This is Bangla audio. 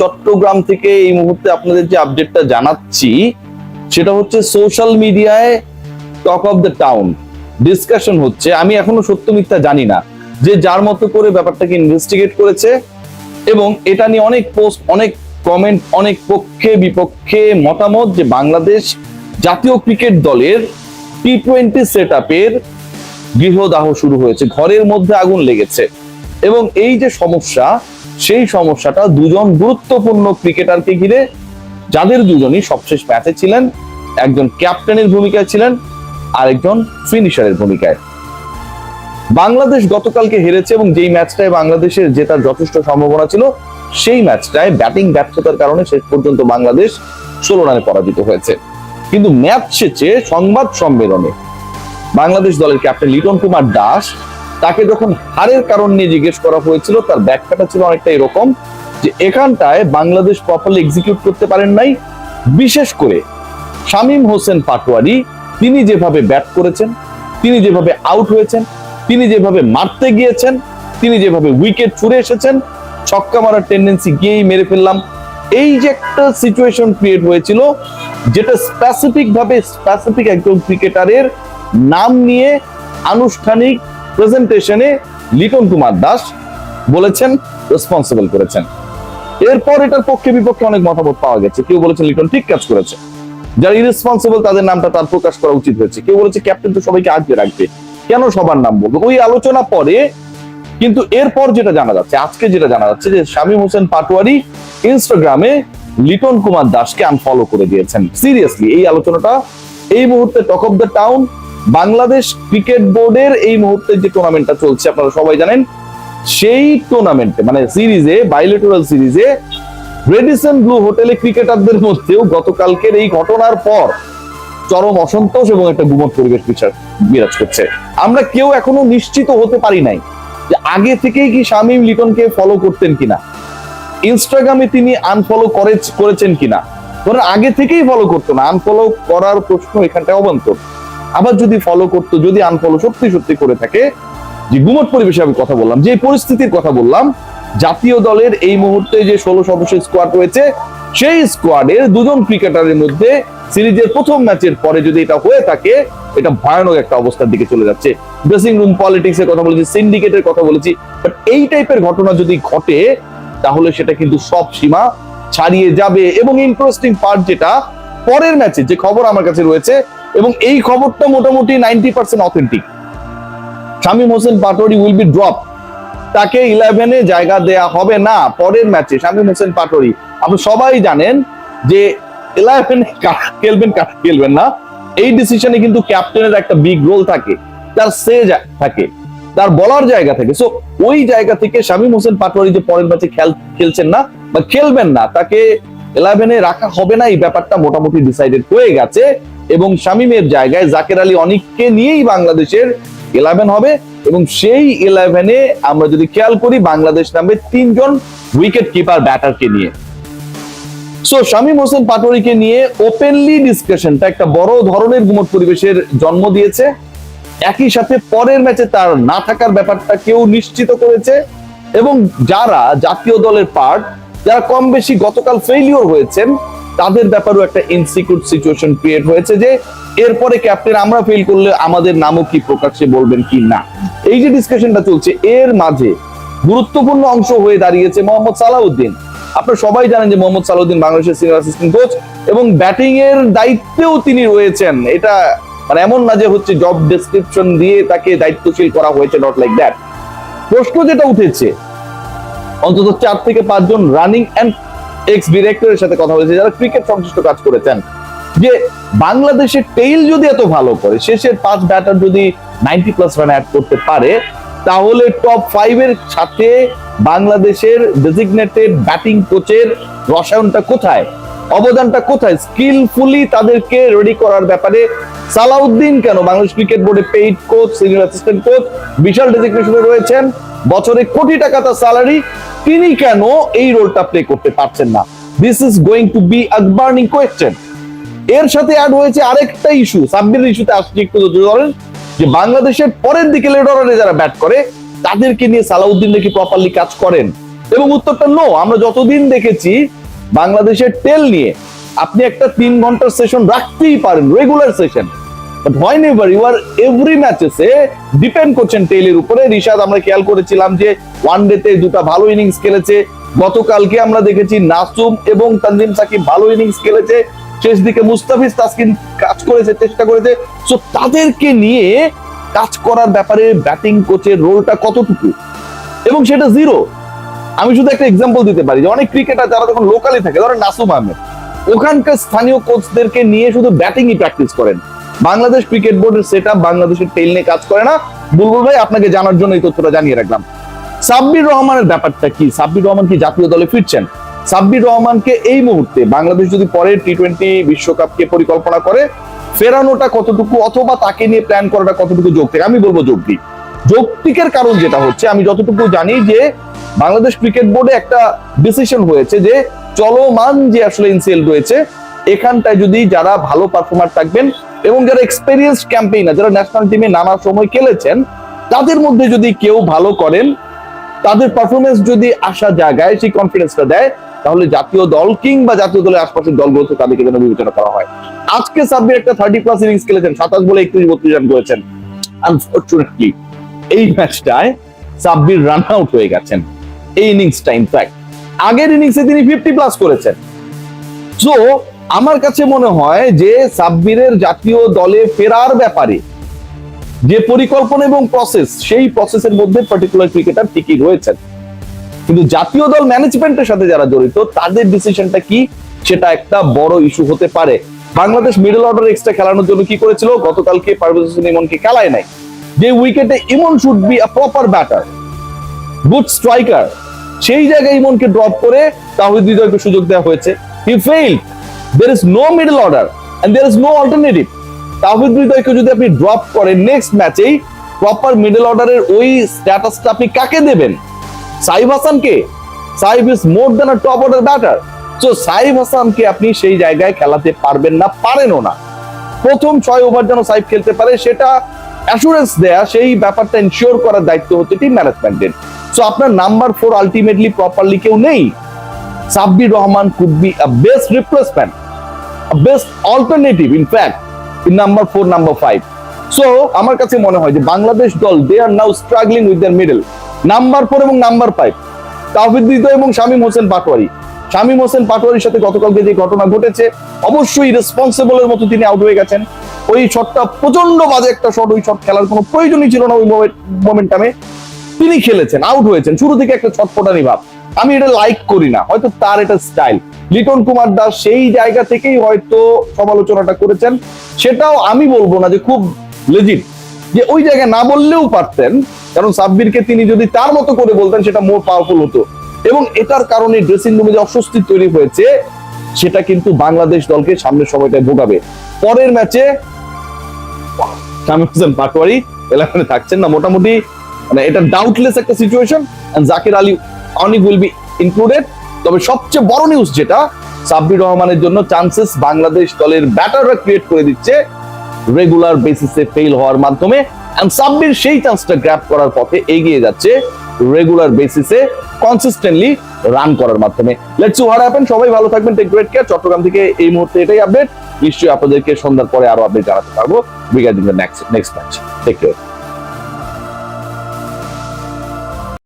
চট্টগ্রাম থেকে এই মুহূর্তে আপনাদের যে আপডেটটা জানাচ্ছি, সেটা হচ্ছে সোশ্যাল মিডিয়ায় talk of the town discussion হচ্ছে। আমি এখনও সত্য মিথ্যা জানি না যে যার মতো করে ব্যাপারটাকে ইনভেস্টিগেট করেছে এবং এটা নিয়ে অনেক পোস্ট অনেক কমেন্ট অনেক পক্ষে, বিপক্ষে মতামত যে বাংলাদেশ জাতীয় ক্রিকেট দলের টি টোয়েন্টি সেট আপের গৃহদাহ শুরু হয়েছে। ঘরের মধ্যে আগুন লেগেছে। এবং এই যে সমস্যা সেই সমস্যাটা দুজন গুরুত্বপূর্ণ ক্রিকেটারকে ঘিরে, যাদের দুজনই সবশেষ ম্যাচে ছিলেন, একজন ক্যাপ্টেনের ভূমিকায় ছিলেন, আরেকজন ফিনিশারের ভূমিকায়। বাংলাদেশ গতকালকে হেরেছে এবং যেই ম্যাচটায় বাংলাদেশের জেতার যথেষ্ট সম্ভাবনা ছিল, সেই ম্যাচটায় ব্যাটিং ব্যর্থতার কারণে শেষ পর্যন্ত বাংলাদেশ ষোলো রানে পরাজিত হয়েছে। কিন্তু ম্যাচ শেষে সংবাদ সম্মেলনে বাংলাদেশ দলের ক্যাপ্টেন লিটন কুমার দাস তাকে যখন হারের কারণ নিয়ে জিজ্ঞেস করা হয়েছিল, তার ব্যাখ্যাটা ছিল অনেকটা এরকম যে এখানটায় বাংলাদেশ প্রপারলি এক্সিকিউট করতে পারেন নাই। বিশেষ করে শামীম হোসেন পাটোয়ারি, তিনি যেভাবে ব্যাট করেছেন, তিনি যেভাবে আউট হয়েছেন, তিনি যেভাবে মারতে গিয়েছেন, তিনি যেভাবে উইকেট ছুড়ে এসেছেন, ছক্কা মারার টেন্ডেন্সি গিয়েই মেরে ফেললাম। এই যে একটা সিচুয়েশন ক্রিয়েট হয়েছিল, যেটা স্পেসিফিক ভাবে স্পেসিফিক একজন ক্রিকেটারের নাম নিয়ে আনুষ্ঠানিক প্রেজেন্টেশনে লিটন কুমার দাস বলেছেন রেসপন্সিবল করেছেন। এরপর এটার পক্ষে বিপক্ষে অনেক মতামত পাওয়া গেছে। কেউ বলেছেন লিটন ঠিক কাজ করেছে। যারা ইরেসপন্সিবল তাদের নামটা তার প্রকাশ করা উচিত হয়েছে। কেউ বলেছে ক্যাপ্টেন তো সবাইকে আগলে রাখবে। কেন সবার নাম বলব? ওই আলোচনা পরে কিন্তু এরপর যেটা জানা যাচ্ছে, আজকে যেটা জানা যাচ্ছে যে শামীম হোসেন পাটোয়ারি ইনস্টাগ্রামে লিটন কুমার দাসকে আনফলো করে দিয়েছেন। সিরিয়াসলি এই আলোচনাটা এই মুহূর্তে talk of the town Bangladesh cricket বোর্ডের এই মুহূর্তে যে টুর্নামেন্টটা চলছে, আপনারা সবাই জানেন, সেই টুর্নামেন্টে মানে সিরিজে বাইলেটোরাল সিরিজে রেডিসন ব্লু হোটেলে ক্রিকেটারদের মধ্যেও গতকালকের এই ঘটনার পর চরম অসন্তোষ এবং একটা গুমট পরিবেশ বিচার বিরাজ করছে। আমরা কেউ এখনও নিশ্চিত হতে পারি নাই যে আগে থেকেই কি শামীম লিটনকে ফলো করতেন কিনা। ইনস্টাগ্রামে তিনি আনফলো করে করেছেন কিনা। ধরেন আগে থেকেই ফলো করতো না। আনফলো করার প্রশ্ন এখানটায় অবান্তর আবার যদি ফলো করতো, যদি আনফলো সত্যি সত্যি করে থাকে, যে গুমট পরিবেশে আমি কথা বললাম, যে পরিস্থিতির কথা বললাম, জাতীয় দলের এই মুহূর্তে যে ষোলো সদস্যের স্কোয়াড রয়েছে, সেই স্কোয়াডের দুজন ক্রিকেটারের মধ্যে সিরিজের প্রথম ম্যাচের পরে যদি এটা হয়ে থাকে, এটা ভয়ানক একটা অবস্থার দিকে চলে যাচ্ছে। ড্রেসিং রুম পলিটিক্স এর কথা বলেছি সিন্ডিকেটের কথা বলেছি বাট এই টাইপের ঘটনা যদি ঘটে, তাহলে সেটা কিন্তু সব সীমা ছাড়িয়ে যাবে। এবং ইন্টারেস্টিং পার্ট যেটা, পরের ম্যাচে যে খবর আমার কাছে রয়েছে এবং এই খবরটা মোটামুটি ninety percent authentic Shamim Hossain Patwari will be drop তাকে ইলেভেনে জায়গা দেয়া হবে না পরের ম্যাচে শামীম হোসেন পাটোয়ারি। আপনি সবাই জানেন যে ইলেভেনে খেলবেন কারা খেলবেন না। এই ডিসিশনে কিন্তু ক্যাপ্টেনের একটা বিগ রোল থাকে। তার সে থাকে। তার বলার জায়গা থেকে। সো ওই জায়গা থেকে শামীম হোসেন পাটোয়ারি যে পরের ম্যাচে খেল খেলছেন না বা খেলবেন না, তাকে ইলেভেনে রাখা হবে না। এই ব্যাপারটা মোটামুটি ডিসাইডেড হয়ে গেছে। এবং শামীমের জায়গায় জাকের আলী অনিককে নিয়েই বাংলাদেশের ইলেভেন হবে এবং সেই ইলেভেনে আমরা যদি খেয়াল করি, বাংলাদেশ নামবে তিনজন উইকেট কিপার ব্যাটারকে নিয়ে। সো শামীম হোসেন পাটোয়ারিকে নিয়ে ওপেনলি ডিসকাশনটা একটা বড় ধরনের গুমট পরিবেশের জন্ম দিয়েছে। একই সাথে পরের ম্যাচে তার না থাকার ব্যাপারটা কেউ নিশ্চিত করেছে এবং যারা জাতীয় দলের পার্ট যারা কম বেশি গতকাল ফেইলিওর হয়েছেন তাদের ব্যাপারেও একটা ইনসিকিউর সিচুয়েশন ক্রিয়েট হয়েছে যে এরপরে ক্যাপ্টেন আমরা ফেল করলে আমাদের নামও কি প্রকাশ্যে বলবেন কি না। এই যে ডিসকাশনটা চলছে, এর মাঝে গুরুত্বপূর্ণ অংশ হয়ে দাঁড়িয়েছে মোহাম্মদ সালাউদ্দিন। আপনারা সবাই জানেন যে মোহাম্মদ সালাউদ্দিন বাংলাদেশের সিনিয়র অ্যাসিস্ট্যান্ট কোচ এবং ব্যাটিং এর দায়িত্বেও তিনি রয়েছেন। এটা মানে এমন না যে হচ্ছে জব ডেসক্রিপশন দিয়ে তাকে দায়িত্বশীল করা হয়েছে নট লাইক দ্যাট প্রশ্ন যেটা উঠেছে, অন্তত চার থেকে পাঁচজন রানিং অ্যান্ড এক্স ডিরেক্টরের সাথে কথা বলেছে, যারা ক্রিকেট সংশ্লিষ্ট কাজ করেছেন। যে বাংলাদেশের টেইল যদি এত ভালো করে, শেষের পাঁচ ব্যাটার যদি নাইনটি প্লাস রান অ্যাড করতে পারে, তাহলে টপ ফাইভ এর সাথে বাংলাদেশের ডেজিগনেটেড ব্যাটিং কোচের রসায়নটা কোথায়? অবদানটা কোথায়? স্কিলফুলি তাদেরকে রেডি করার ব্যাপারে সালাউদ্দিন কেন? বাংলাদেশ ক্রিকেট বোর্ডে paid coach senior assistant coach বিশাল ডেজিগনেশনে রয়েছেন। বছরে কোটি টাকা তার স্যালারি তিনি কেন এই রোলটা প্লে করতে পারছেন না? This is going to be a burning question এর সাথে অ্যাড হয়েছে আরেকটা ইস্যু সাব্বির ইস্যুতে আসছে একটু ধরেন, যে বাংলাদেশের পরের দিকে লেডারে যারা ব্যাট করে, তাদেরকে নিয়ে সালাউদ্দিন নাকি প্রপারলি কাজ করেন? এবং উত্তরটা নো আমরা যতদিন দেখেছি, বাংলাদেশের টেল নিয়ে আপনি একটা তিন ঘণ্টার সেশন রাখতেই পারেন regular session but you are every depend করছেন উপরে। আমরা খেয়াল করেছিলাম যে ওয়ান ডেতে দুটা ভালো ইনিংস খেলেছে। গতকালকে আমরা দেখেছি নাসুম এবং তানজিম সাকিব ভালো ইনিংস খেলেছে। শেষ দিকে মুস্তাফিজ তাসকিন কাজ করেছে, চেষ্টা করেছে। সো তাদেরকে নিয়ে কাজ করার ব্যাপারে ব্যাটিং কোচের রোলটা কতটুকু? এবং সেটা জিরো আমি শুধু একটা এক্সাম্পল দিতে পারি যে, অনেক ক্রিকেটার যারা যখন লোকালি থাকে, ধরেন নাসুম আহমেদ, ওখানকার স্থানীয় কোচদেরকে নিয়ে শুধু ব্যাটিংই প্র্যাকটিস করেন। বাংলাদেশ ক্রিকেট বোর্ডের সেট আপ বাংলাদেশের টেল নিয়ে কাজ করে না। বুলবুল ভাই, আপনাকে জানার জন্য এই তথ্যটা জানিয়ে রাখলাম। সাব্বির রহমানের ব্যাপারটা কি? সাব্বির রহমান কি জাতীয় দলে ফিরছেন? সাব্বির রহমানকে এই মুহূর্তে বাংলাদেশ যদি পরে টি টোয়েন্টি বিশ্বকাপকে পরিকল্পনা করে, ফেরানোটা কতটুকু অথবা তাকে নিয়ে প্ল্যান করাটা কতটুকু যৌক্তিক? আমি বলব যৌক্তিক। যৌক্তিকের কারণ যেটা হচ্ছে, আমি যতটুকু জানি যে বাংলাদেশ ক্রিকেট বোর্ডে একটা ডিসিশন হয়েছে যে চলমান যে আসলে এনসিএল রয়েছে, এখানটায় যদি যারা ভালো পারফর্মার থাকবেন এবং যারা এক্সপেরিয়েন্স ক্যাম্পেইনার যারা ন্যাশনাল টিমে নানা সময় খেলেছেন, তাদের মধ্যে যদি কেউ ভালো করেন, তাদের পারফরমেন্স যদি আসা জায়গায় সেই কনফিডেন্সটা দেয়, তাহলে জাতীয় দল কিংবা জাতীয় দলের আশপাশের দলগুলোতে তাদেরকে যেন বিবেচনা করা হয়। আজকে সাব্বির একটা থার্টি প্লাস ইনিংস খেলেছেন, সাতাশ বলে একত্রিশ, বত্রিশ রান করেছেন। আনফর্চুনেটলি এই ম্যাচটায় সাব্বির রান আউট হয়ে গেছেন। এই ইনিংসটা ইনফ্যাক্ট আগের ইনিংসে তিনি ফিফটি প্লাস করেছেন। সো আমার কাছে মনে হয় যে সাব্বিরের জাতীয় দলে ফেরার ব্যাপারে যে পরিকল্পনা এবং প্রসেস সেই প্রসেসের মধ্যে পার্টিকুলার ক্রিকেটার ঠিকই রয়েছেন। কিন্তু জাতীয় দল ম্যানেজমেন্টের সাথে যারা জড়িত, তাদের ডিসিশনটা কি? সেটা একটা বড় ইস্যু হতে পারে। বাংলাদেশ মিডল অর্ডার এক্সট্রা খেলানোর জন্য কি করেছিল? গতকালকে পারভেজ হোসেন ইমনকে খেলায় নাই। যে উইকেটে Emon should be a proper batter good striker সেই জায়গায় ইমনকে ড্রপ করে তাহিদ সুযোগ দেওয়া হয়েছে। He failed there is no middle order and there is no alternative তাহিদ হৃদয়কে যদি আপনি ড্রপ করেন নেক্সট ম্যাচেই প্রপার মিডল অর্ডারের ওই স্ট্যাটাসটা আপনি কাকে দেবেন? সাইফ হাসানকে। Saif is more than a top order batter so Saif হাসানকে আপনি সেই জায়গায় খেলাতে পারবেন না, পারেনও না। প্রথম ছয় ওভার যেন সাইব খেলতে পারে, সেটা অ্যাসুরেন্স দেয়া, সেই ব্যাপারটা এনশিওর করার দায়িত্ব হচ্ছে টিম ম্যানেজমেন্টের সো আপনার নাম্বার ফোর আলটিমেটলি প্রপারলি কেউ নেই। Sabbir Rahman could be a best replacement best alternative in fact in number four number five so আমার কাছে মনে হয় যে বাংলাদেশ দল they are now struggling with their middle number four এবং নাম্বার ফাইভ তাহিদ এবং শামীম হোসেন পাটোয়ারি। শামীম হোসেন পাটোয়ারির সাথে গতকালকে যে ঘটনা ঘটেছে, অবশ্যই রেসপন্সিবলের মতো তিনি আউট হয়ে গেছেন। ওই শটটা প্রচণ্ড বাজে একটা শট ওই শট খেলার কোনো প্রয়োজনই ছিল না ওই মোমেন্টামে তিনি খেলেছেন আউট হয়েছেন। শুরু থেকে একটা ছটপটানি ভাব। আমি এটা লাইক করি না, হয়তো তার এটা স্টাইল লিটন কুমার দাস সেই জায়গা থেকেই হয়তো সমালোচনাটা করেছেন। সেটাও আমি বলব না যে খুব লেজিট যে ওই জায়গায় না বললেও পারতেন, কারণ সাব্বিরকে তিনি যদি তার মতো করে বলতেন, সেটা মোর পাওয়ারফুল হতো। এবং এটার কারণে ড্রেসিং রুমে যে অস্বস্তি তৈরি হয়েছে, সেটা কিন্তু বাংলাদেশ দলকে সামনের সময়টায় ভোগাবে। পরের ম্যাচে শামীম হোসেন পাটোয়ারি ইলেভেনে থাকছেন না, মোটামুটি মানে এটা ডাউটলেস একটা situation Jaker Ali Anik will be included তবে সবচেয়ে বড় নিউজ যেটা, সাব্বির রহমানের জন্য চান্সেস বাংলাদেশ দলের ব্যাটাররা ক্রিয়েট করে দিচ্ছে রেগুলার বেসিসে ফেল হওয়ার মাধ্যমে। এন্ড সাব্বির সেই চান্সটা গ্র্যাপ করার পথে এগিয়ে যাচ্ছে রেগুলার বেসিসে কনসিস্টেন্টলি রান করার মাধ্যমে। লেটস হোয়াট হ্যাপেন সবাই ভালো থাকবেন টেক গ্রেট কেয়ার চট্টগ্রাম থেকে এই মুহূর্তে এটাই আপডেট নিশ্চয়ই আপনাদেরকে সন্ধ্যার পরে আরও আপডেট জানাতে পারব। Regarding the next next match take care